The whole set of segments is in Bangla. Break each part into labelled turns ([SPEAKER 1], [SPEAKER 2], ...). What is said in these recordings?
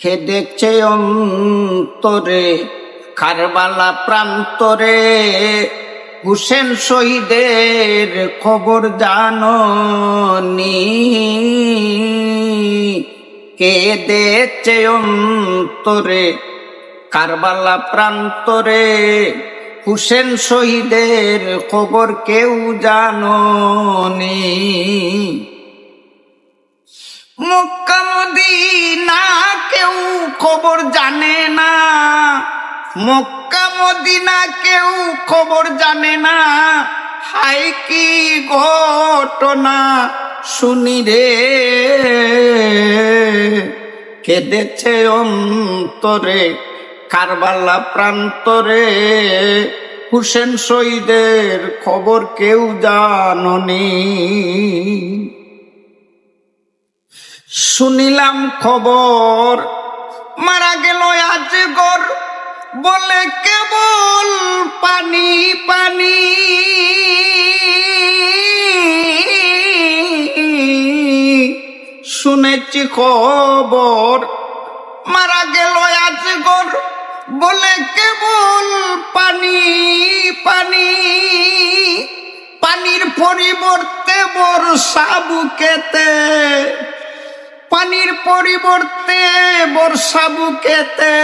[SPEAKER 1] খেদেছে অন্তরে, কারবালা প্রান্তরে, হুসেন শহীদের খবর জাননি। কেঁদেছে অন্তরে, কারবালা প্রান্তরে, হুসেন শহীদের খবর কেউ জাননি। মক্কা মক্কা মদিনা কেউ খবর জানে না। হাই কি ঘটনা? শুনি রে। কেঁদেছে অন্তরে, কারবালা প্রান্তরে। হুসেন শহীদের খবর কেউ জাননি। শুনিলাম খবর, মারা গেল আজ গর বলে কেবল পানি পানি। শুনেছি খবর, মারা গেল আজ গর বলে কেবল পানি পানি। পানির পরিবর্তে বর্ষা বুকেতে। পানির পরিবর্তে বর্ষা বুকেতে।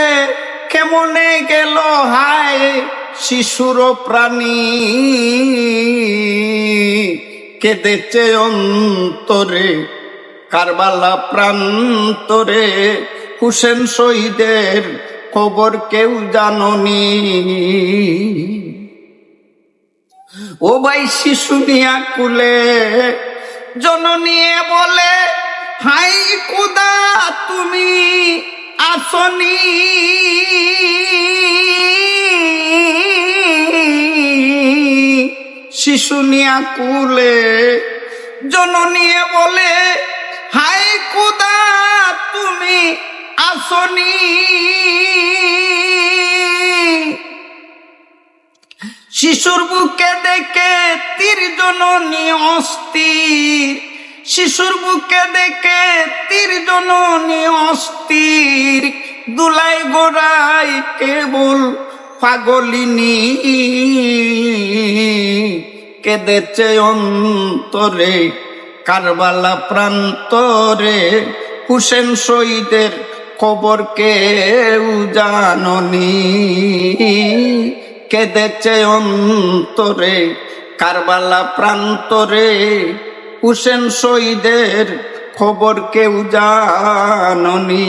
[SPEAKER 1] কেমনে গেল? হায়, শিশুর প্রাণী। কেঁদেছে অন্তরে, কারবালা প্রান্তরে। হুসেন শহীদের খবর কেউ জাননি। ও ভাই শিশু নিয়া কুলে জননিয়ে বলে, হাই কুদা, তুমি আসনি। শিশু নিয়া কুলে জননিয়ে বলে হাই কুদা, তুমি আসনি। শিশুর বুকে দেখে তীর জননী অস্থির। শিশুর বুকে দেখে তীর জননী অস্থির। দুলাই গোড়াই কেবল পাগলিনী। কেঁদেছে অন্তরে, কারবালা প্রান্তরে। হুসেন শহীদের খবর কেউ জাননি। কেঁদেছে অন্তরে, কারবালা প্রান্তরে। হুসেন শহীদের খবর কেউ জাননি।